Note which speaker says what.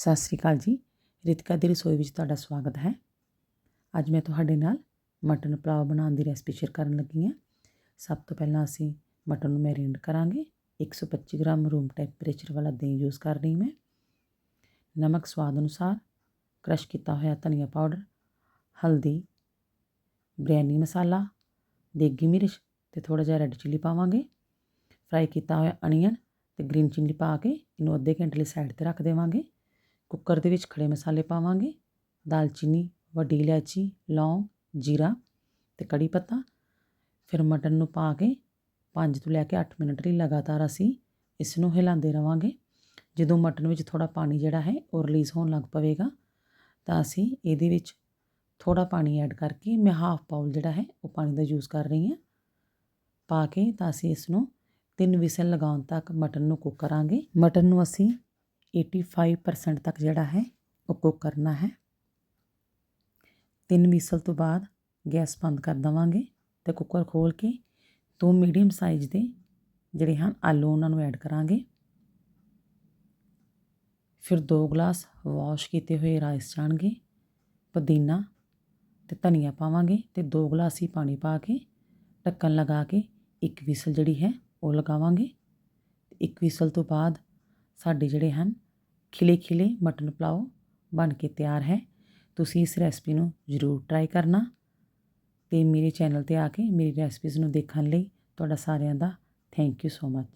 Speaker 1: ਸਤਿ ਸ੍ਰੀ ਅਕਾਲ ਜੀ। ਰਿਤਿਕਾ ਦੀ ਰਸੋਈ ਵਿੱਚ ਤੁਹਾਡਾ ਸਵਾਗਤ ਹੈ। ਅੱਜ ਮੈਂ ਤੁਹਾਡੇ ਨਾਲ ਮਟਨ ਪੁਲਾਵ ਬਣਾਉਣ ਦੀ ਰੈਸਪੀ ਸ਼ੇਅਰ ਕਰਨ ਲੱਗੀ ਹਾਂ। ਸਭ ਤੋਂ ਪਹਿਲਾਂ ਅਸੀਂ ਮਟਨ ਨੂੰ ਮੈਰੀਨੇਟ ਕਰਾਂਗੇ। 125 ਗ੍ਰਾਮ ਰੂਮ ਟੈਂਪਰੇਚਰ ਵਾਲਾ ਦਹੀਂ ਯੂਜ਼ ਕਰ ਰਹੀ ਮੈਂ। ਨਮਕ ਸਵਾਦ ਅਨੁਸਾਰ ਕ੍ਰਸ਼ ਕੀਤਾ ਹੋਇਆ ਧਨੀਆ ਪਾਊਡਰ, ਹਲਦੀ, ਬਿਰਿਆਨੀ ਮਸਾਲਾ, ਦੇਗੀ ਮਿਰਚ ਤੇ ਥੋੜਾ ਜਿਹਾ ਰੈੱਡ ਚਿੱਲੀ ਪਾਵਾਂਗੇ। ਫਰਾਈ ਕੀਤਾ ਹੋਇਆ ਅਨੀਅਨ ਤੇ ਗ੍ਰੀਨ ਚਿੱਲੀ ਪਾ ਕੇ ਇਹਨੂੰ ਅੱਧੇ ਘੰਟੇ ਲਈ ਸਾਈਡ ਤੇ ਰੱਖ ਦੇਵਾਂਗੇ। ਕੁੱਕਰ ਦੇ ਵਿੱਚ ਖੜੇ ਮਸਾਲੇ ਪਾਵਾਂਗੇ। ਦਾਲਚੀਨੀ ਵੱਡੀ ਇਲਾਇਚੀ, ਲੌਂਗ, ਜੀਰਾ ਅਤੇ ਕੜੀ ਪੱਤਾ। ਫਿਰ ਮਟਨ ਨੂੰ ਪਾ ਕੇ 5 ਤੋਂ ਲੈ ਕੇ 8 ਮਿੰਟ ਲਈ ਲਗਾਤਾਰ ਅਸੀਂ ਇਸ ਨੂੰ ਹਿਲਾਉਂਦੇ ਰਵਾਂਗੇ। ਜਦੋਂ ਮਟਨ ਵਿੱਚ ਥੋੜਾ ਪਾਣੀ ਜਿਹੜਾ ਹੈ ਉਹ ਰਿਲੀਜ਼ ਹੋਣ ਲੱਗ ਪਵੇਗਾ, ਤਾਂ ਅਸੀਂ ਇਹਦੇ ਵਿੱਚ ਥੋੜਾ ਪਾਣੀ ਐਡ ਕਰਕੇ ਮੈਂ ਹਾਫ ਬਾਉਲ ਜਿਹੜਾ ਹੈ ਉਹ ਪਾਣੀ ਦਾ ਯੂਜ਼ ਕਰ ਰਹੀ ਹਾਂ। ਪਾ ਕੇ ਤਾਂ ਅਸੀਂ ਇਸ ਨੂੰ ਤਿੰਨ ਵਿਸਲ ਲਗਾਉਣ ਤੱਕ ਮਟਨ ਨੂੰ ਕੁੱਕ ਕਰਾਂਗੇ। ਮਟਨ ਨੂੰ ਅਸੀਂ 85% ਤੱਕ ਜਿਹੜਾ ਹੈ, ਉਹ ਕੁੱਕ ਕਰਨਾ ਹੈ। ਤਿੰਨ ਵਿਸਲ ਤੋਂ ਬਾਅਦ ਗੈਸ ਬੰਦ ਕਰ ਦਵਾਂਗੇ ਤੇ ਕੁੱਕਰ ਖੋਲ ਕੇ ਦੋ ਮੀਡੀਅਮ ਸਾਈਜ਼ ਦੇ ਜਿਹੜੇ ਹਨ, ਆਲੂ ਉਹਨਾਂ ਨੂੰ ਐਡ ਕਰਾਂਗੇ। ਫਿਰ ਦੋ ਗਲਾਸ ਵਾਸ਼ ਕੀਤੇ ਹੋਏ ਰਾਈਸ ਜਾਣਗੇ, ਪੁਦੀਨਾ ਤੇ ਧਨੀਆ ਪਾਵਾਂਗੇ ਤੇ ਦੋ ਗਲਾਸ ਹੀ ਪਾਣੀ ਪਾ ਕੇ ਢੱਕਣ ਲਗਾ ਕੇ ਇੱਕ ਵਿਸਲ ਜਿਹੜੀ ਹੈ, ਉਹ ਲਗਾਵਾਂਗੇ। ਇੱਕ ਵਿਸਲ ਤੋਂ ਬਾਅਦ ਸਾਡੇ ਜਿਹੜੇ ਹਨ ਖਿਲੇ ਖਿਲੇ ਮਟਨ ਪਲਾਓ ਬਣ ਕੇ ਤਿਆਰ ਹੈ। ਤੁਸੀਂ ਇਸ ਰੈਸਪੀ ਨੂੰ ਜ਼ਰੂਰ ਟਰਾਈ ਕਰਨਾ ਤੇ ਮੇਰੇ ਚੈਨਲ ਤੇ ਆ ਕੇ ਮੇਰੀ ਰੈਸਪੀਜ਼ ਨੂੰ ਦੇਖਣ ਲਈ ਤੁਹਾਡਾ ਸਾਰਿਆਂ ਦਾ ਥੈਂਕ ਯੂ ਸੋ ਮੱਚ